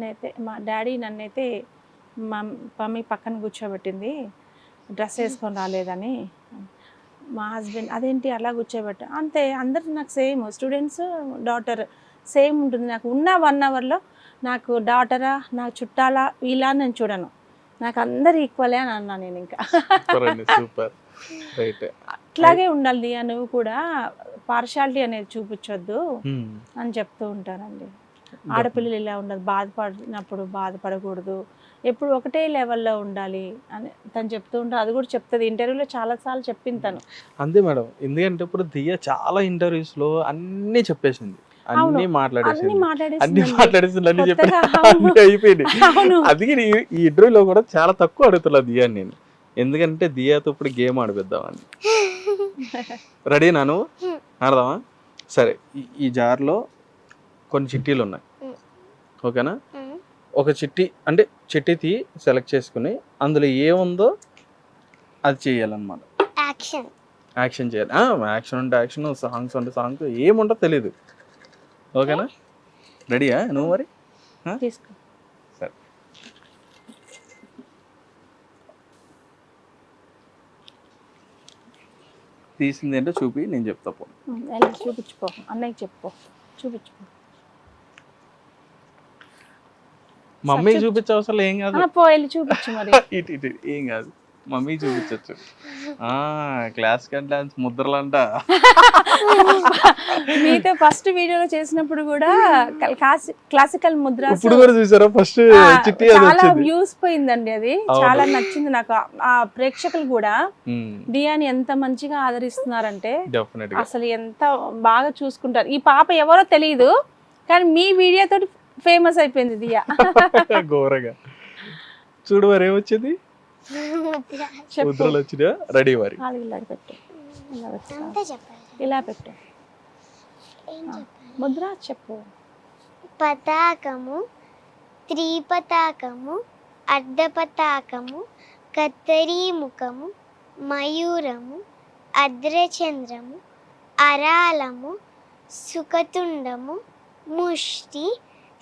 నేనైతే మా డాడీ నన్నైతే మా మమ్మీ పక్కన కూర్చోబెట్టింది. డ్రెస్ వేసుకొని రాలేదని. మా హస్బెండ్ అదేంటి అలా కూర్చోబెట్ట? అంతే అందరు నాకు సేమ్ స్టూడెంట్స్ డాటర్ సేమ్ ఉంటుంది. నాకు ఉన్న వన్ అవర్లో నాకు డాటరా నాకు చుట్టాలా వీళ్ళ అని నేను చూడను. నాకు అందరు ఈక్వలే అని అన్నా నేను ఇంకా. అట్లాగే ఉండాలి నువ్వు కూడా పార్షాలిటీ అనేది చూపించొద్దు అని చెప్తూ ఉంటానండి ఆడపిల్లలు ఇలా ఉండదు బాధపడినప్పుడు బాధపడకూడదు. ఎప్పుడు ఒకటే లెవెల్లో ఉండాలి అని తను చెప్తూ ఉంటారు అది కూడా చెప్తుంది. ఇంటర్వ్యూలో చాలాసార్లు చెప్పింది తను. అంతే మేడం. ఎందుకంటే ఇప్పుడు దియ్య చాలా ఇంటర్వ్యూస్లో అన్ని చెప్పేసింది. అన్ని మాట్లాడేసింది. అన్ని మాట్లాడేసింది అన్ని చెప్పి అయిపోయింది అందుకే ఈ- ఇంటర్వ్యూలో కూడా చాలా తక్కువ అడుగుతున్నా దియా నేను. ఎందుకంటే దియాతో ఇప్పుడు గేమ్ ఆడిపిద్దామని. రెడీ నాను. ఆడదామా? సరే. ఈ- ఈ జార్లో కొన్ని చిట్టీలు ఉన్నాయి. ఓకేనా? ఒక చిట్టి అంటే చిట్టి తీ సెలెక్ట్ చేసుకుని అందులో ఏముందో అది చేయాలన్నమాట. యాక్షన్ యాక్షన్ చేయాలి. యాక్షన్ ఉంటే యాక్షన్ సాంగ్స్ ఉంటే సాంగ్స్ ఏముంటో తెలీదు. ఓకేనా? రెడీయా నువ్వు మరి? తీసుకో. సరే. తీసింది ఏంటో చూపి నేను చెప్తా పో. చూపించుకో. అన్నయ్యకి చెప్పుకో చూపించుకో. మమ్మీ సరే. చూపించే అవసరం ఏం కాదు. ఆ, పో వెళ్ళి చూపించు మరి. ఇటు ఇటు ఏం కాదు. మమ్మీ చూపించచ్చు. ఆ క్లాసికల్ డాన్స్ ముద్రలంట. మీతో ఫస్ట్ వీడియోలో చేసినప్పుడు కూడా క్లాసి క్లాసికల్ ముద్ర ఇప్పుడు కూడా చూసారా? ఫస్ట్ చిట్టి అది చాలా వ్యూస్ పోయిందండి అది. చాలా నచ్చింది నాకు. ఆ- ప్రేక్షకులు కూడా దియాని ఎంత మంచిగా ఆదరిస్తున్నారంటే అసలు ఎంత బాగా చూసుకుంటారు. ఈ పాప ఎవరో తెలియదు కానీ మీ వీడియో తోటి ఫేమస్ అయిపోయింది దియా. ఘోరగా. చూడు మరి ఏమొచ్చింది? ముద్రలు వచ్చినా రెడీ మరి. కాలు ఇలా పెట్టు. ఇలా ముద్ర చెప్పు. పతాకము త్రిపతాకము అర్ధపతాకము కత్తరీముఖము మయూరము అద్రచంద్రము అరాలము సుఖతుండము ముష్టి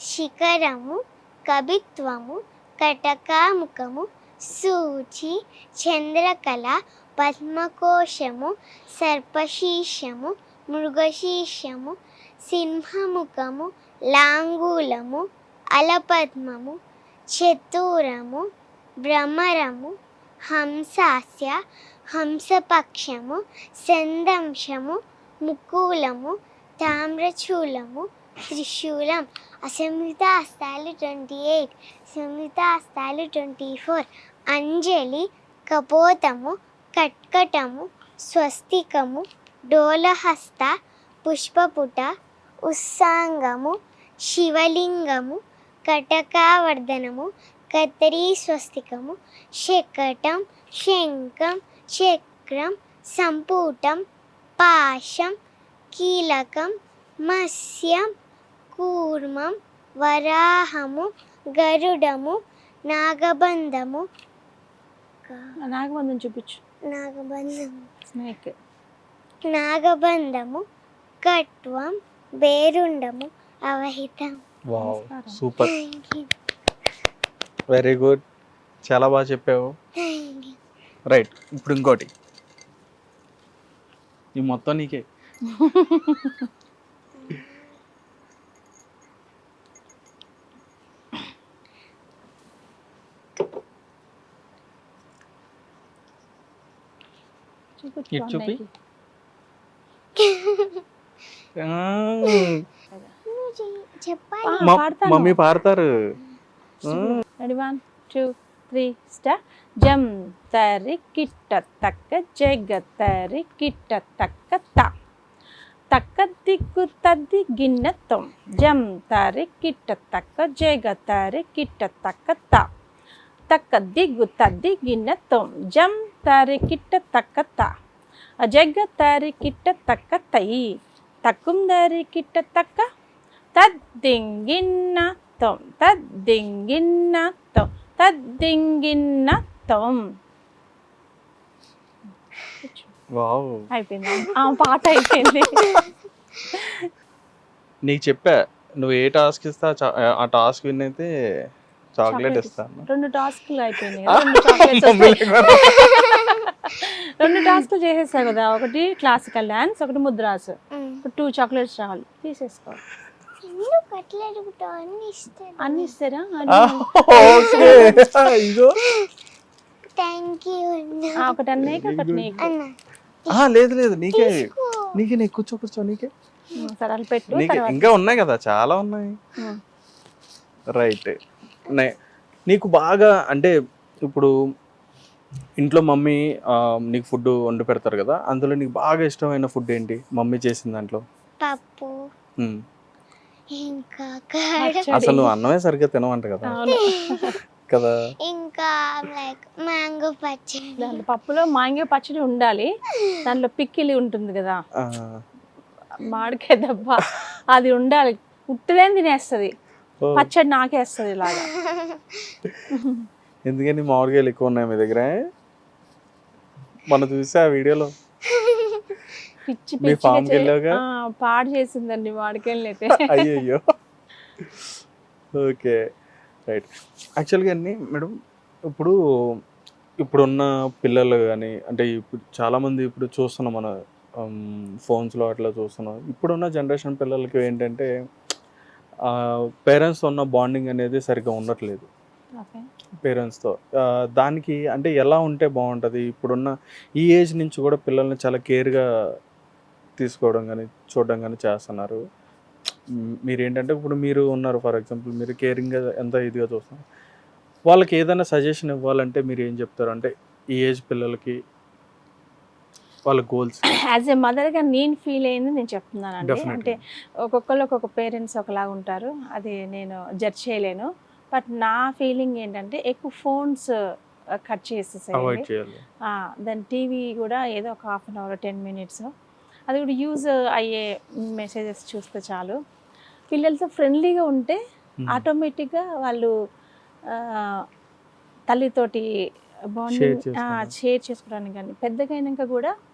శిఖరము కవిత్వము కటకాముఖము సూచి చంద్రకళ పద్మకోశము సర్పశీర్షము మృగశీర్షము సింహముఖము లాంగూలము అలపద్మము చతురము భ్రమరము హంసాస్య హంసపక్షము సందంశము ముకూలము తామ్రచూలము త్రిశూలం అసంయుత హస్తాలు ట్వంటీ ఎయిట్ సంయుత హస్తాలు ట్వంటీ ఫోర్ అంజలి కపోతము కట్కటము స్వస్తికము డోలహస్త పుష్పపుట ఉస్సాంగము శివలింగము కటకావర్ధనము కత్తరీ స్వస్తికము శకటం శంఖం చక్రం సంపుటం పాశం కీలకం మత్స్యం కూర్మం వరాహము గరుడము నాగబంధము. నాగబంధం చూపించు. నాగబంధము. స్నేక్. నాగబంధము కట్వం బేరుండము అవహితం. వావ్. సూపర్. వెరీ గుడ్ చాలా బాగా చెప్పావు. రైట్ ఇప్పుడు ఇంకోటి. ఈ మొత్తం నీకే. ఇటు చూపి. ఆ, మ- పాడతాను. మమ్మీ పాడతారు. టూ త్రీ స్టార్ జం తరి కిట్ట తక్క జగ తరి కిట్ట తక్క త. తక్క దిక్కు తద్ది గిన్నె తొం. జం తరి కిట్ట తక్క జగ తరి కిట్ట తక్క త. తక్క దిగ్గు తద్ది గిన్నె తొం. జం తరి కిట్ట తక్క త. జగ తరి కిట్ట తక్క తయి తక్కుం దరి కిట్ట తక్క తద్దింగిన్న తం. తద్దింగిన్న తం. తద్దింగిన్న తం. అయిపోయింది? ఆ పాట అయిపోయింది. నీకు చెప్పా నువ్వు ఏ టాస్క్ ఇస్తా ఆ టాస్క్ విన్ అయితే చాక్లెట్ ఇస్తాను. రెండు టాస్క్లు అయిపోయినాయి. కదా, రెండు టాస్క్లు చేసేసావు కదా. ఒకటి క్లాసికల్ డాన్స్ ఒకటి ముద్రాస్. టూ చాక్లెట్స్ రావాలి తీసేసుకో. అన్ని ఇస్తారా? ఓకే. ఇగో. థ్యాంక్ యూ అన్న. ఆ, ఒకటి అన్నయ్యకి ఒకటి నీకు. అన్న. ఆ, లేదు లేదు. నీకే. నీకే నీకు కూర్చో కూర్చో నీకే. సరే అలా పెట్టు ఇంకా ఉన్నాయి కదా. చాలా ఉన్నాయి. రైట్ నీకు బాగా అంటే ఇప్పుడు ఇంట్లో మమ్మీ ఆ, నీకు ఫుడ్ వండి పెడతారు కదా అందులో నీకు బాగా ఇష్టమైన ఫుడ్ ఏంటి? మమ్మీ చేసిన దాంట్లో? పప్పు. ఇంకా. అసలు నువ్వు అన్నమే సరిగ్గా తినవంట కదా. కదా? ఇంకా లైక్ మ్యాంగో పచ్చడి. దాంట్లో పప్పులో మాంగో పచ్చడి ఉండాలి. దాంట్లో పిక్కిలి ఉంటుంది కదా. ఆ, మామిడికాయ దెబ్బ. అది ఉండాలి. ఉట్టిదేం తినేస్తుంది. పచ్చడి నాకేస్తుంది ఇలాగా. ఎందుకని మామిడికాయలు ఎక్కువ ఉన్నాయి మీ దగ్గర? మొన్న చూసా ఆ వీడియోలో. పిచ్చి మీ పిచ్చిగా farm కి చే- వెళ్ళావుగా? పాడు చేసిందండి మామిడికాయలు అయితే అయ్యయ్యో. ఓకే. రైట్. యాక్చువల్గా అన్ని మేడం ఇప్పుడు ఇప్పుడున్న పిల్లలు కానీ అంటే ఇప్పుడు చాలామంది ఇప్పుడు చూస్తున్నాం మన ఫోన్స్లో అట్లా చూస్తున్నాం. ఇప్పుడున్న జనరేషన్ పిల్లలకి ఏంటంటే పేరెంట్స్తో ఉన్న బాండింగ్ అనేది సరిగ్గా ఉండట్లేదు. పేరెంట్స్తో దానికి అంటే ఎలా ఉంటే బాగుంటుంది? ఇప్పుడున్న ఈ ఏజ్ నుంచి కూడా పిల్లల్ని చాలా కేర్గా తీసుకోవడం కానీ చూడడం కానీ చేస్తున్నారు. మీరు ఏంటంటే ఇప్పుడు మీరు ఉన్నారు ఫర్ ఎగ్జాంపుల్ మీరు కేరింగ్గా ఎంత ఇదిగా చూస్తున్నారు. వాళ్ళకి ఏదైనా సజెషన్ ఇవ్వాలంటే మీరు ఏం చెప్తారు? అంటే ఈ ఏజ్ పిల్లలకి వాళ్ళ గోల్స్ యాజ్ ఎ మదర్గా నేను ఫీల్ అయింది నేను చెప్తున్నానండి. అంటే డెఫినెట్లీ ఒక్కొక్కరు ఒక్కొక్క పేరెంట్స్ ఒకలాగా ఉంటారు. అది నేను జడ్జ్ చేయలేను. బట్ నా ఫీలింగ్ ఏంటంటే ఎక్కువ ఫోన్స్ కట్ అవాయిడ్ చేసేసేయండి. దాని టీవీ కూడా ఏదో ఒక half an hour ten minutes అది కూడా యూజ్ అయ్యే మెసేజెస్ చూస్తే చాలు. పిల్లలతో ఫ్రెండ్లీగా ఉంటే Hmm. ఆటోమేటిక్గా వాళ్ళు ఆ, తల్లితోటి బాండింగ్. షేర్ చేసుకోవడానికి. కానీ పెద్దగా అయినాక కూడా Hmm.